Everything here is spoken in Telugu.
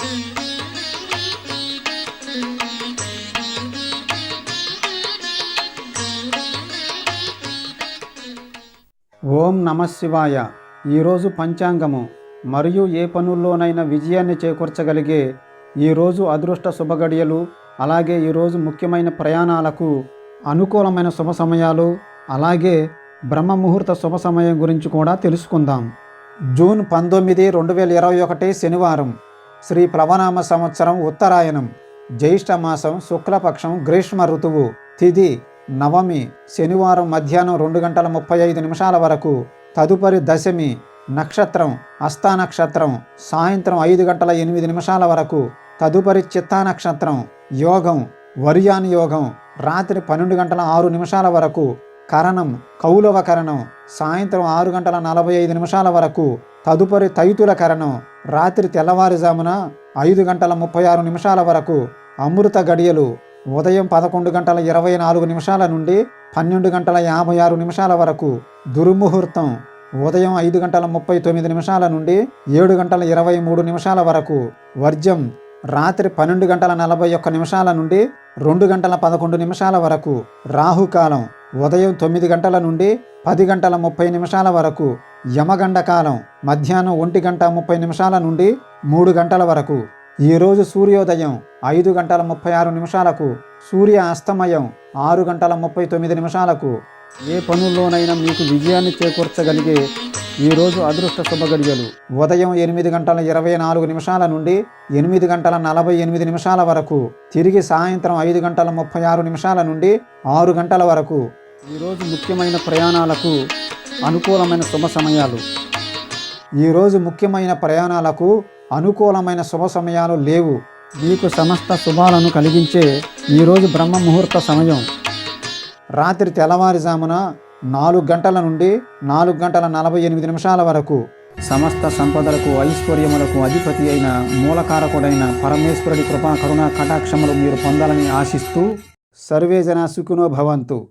ఓం నమ శివాయ. ఈరోజు పంచాంగము. మరియు ఏ పనుల్లోనైనా విజయాన్ని చేకూర్చగలిగే ఈరోజు అదృష్ట శుభగడియలు అలాగే ఈరోజు ముఖ్యమైన ప్రయాణాలకు అనుకూలమైన శుభ సమయాలు అలాగే బ్రహ్మ ముహూర్త శుభ సమయం గురించి కూడా తెలుసుకుందాం. జూన్ పంతొమ్మిది రెండు వేల ఇరవై ఒకటి శనివారం. శ్రీ ప్లవనామ సంవత్సరం ఉత్తరాయణం జ్యేష్ఠ మాసం శుక్లపక్షం గ్రీష్మ ఋతువు తిథి నవమి శనివారం మధ్యాహ్నం రెండు గంటల ముప్పై ఐదు నిమిషాల వరకు తదుపరి దశమి నక్షత్రం హస్తా నక్షత్రం సాయంత్రం ఐదు గంటల ఎనిమిది నిమిషాల వరకు తదుపరి చిత్తా నక్షత్రం యోగం వర్యాన్ యోగం రాత్రి పన్నెండు గంటల ఆరు నిమిషాల వరకు కరణం కౌలవ కరణం సాయంత్రం ఆరు గంటల నలభై ఐదు నిమిషాల వరకు తదుపరి తైతుల కరణం రాత్రి తెల్లవారుజామున ఐదు గంటల ముప్పై ఆరు నిమిషాల వరకు అమృత గడియలు ఉదయం పదకొండు గంటల ఇరవై నాలుగు నిమిషాల నుండి పన్నెండు గంటల యాభై ఆరు నిమిషాల వరకు దుర్ముహూర్తం ఉదయం ఐదు గంటల ముప్పై తొమ్మిది నిమిషాల నుండి ఏడు గంటల ఇరవై మూడు నిమిషాల వరకు వర్జం రాత్రి పన్నెండు గంటల నలభై ఒక్క నిమిషాల నుండి రెండు గంటల పదకొండు నిమిషాల వరకు రాహుకాలం ఉదయం తొమ్మిది గంటల నుండి పది గంటల ముప్పై నిమిషాల వరకు యమగండ కాలం మధ్యాహ్నం ఒంటి గంట ముప్పై నిమిషాల నుండి మూడు గంటల వరకు. ఈరోజు సూర్యోదయం ఐదు గంటల ముప్పై ఆరు నిమిషాలకు సూర్య అస్తమయం ఆరు గంటల ముప్పై తొమ్మిది నిమిషాలకు. ఏ పనుల్లోనైనా మీకు విజయాన్ని చేకూర్చగలిగే ఈరోజు అదృష్ట శుభగడియలు. ఉదయం ఎనిమిది గంటల ఇరవై నాలుగు నిమిషాల నుండి ఎనిమిది గంటల నలభై ఎనిమిది నిమిషాల వరకు తిరిగి సాయంత్రం ఐదు గంటల ముప్పై ఆరు నిమిషాల నుండి ఆరు గంటల వరకు. ఈరోజు ముఖ్యమైన ప్రయాణాలకు అనుకూలమైన శుభ సమయాలు. ఈరోజు ముఖ్యమైన ప్రయాణాలకు అనుకూలమైన శుభ సమయాలు లేవు. మీకు సమస్త శుభాలను కలిగించే ఈరోజు బ్రహ్మ ముహూర్త సమయం. రాత్రి తెల్లవారుజామున నాలుగు గంటల నుండి నాలుగు గంటల నలభై ఎనిమిది నిమిషాల వరకు సమస్త సంపదలకు ఐశ్వర్యములకు అధిపతి అయిన మూలకారకుడైన పరమేశ్వరుడి కృపా కరుణా కటాక్షములు మీరు పొందాలని ఆశిస్తూ సర్వేజన సుఖినో భవంతు.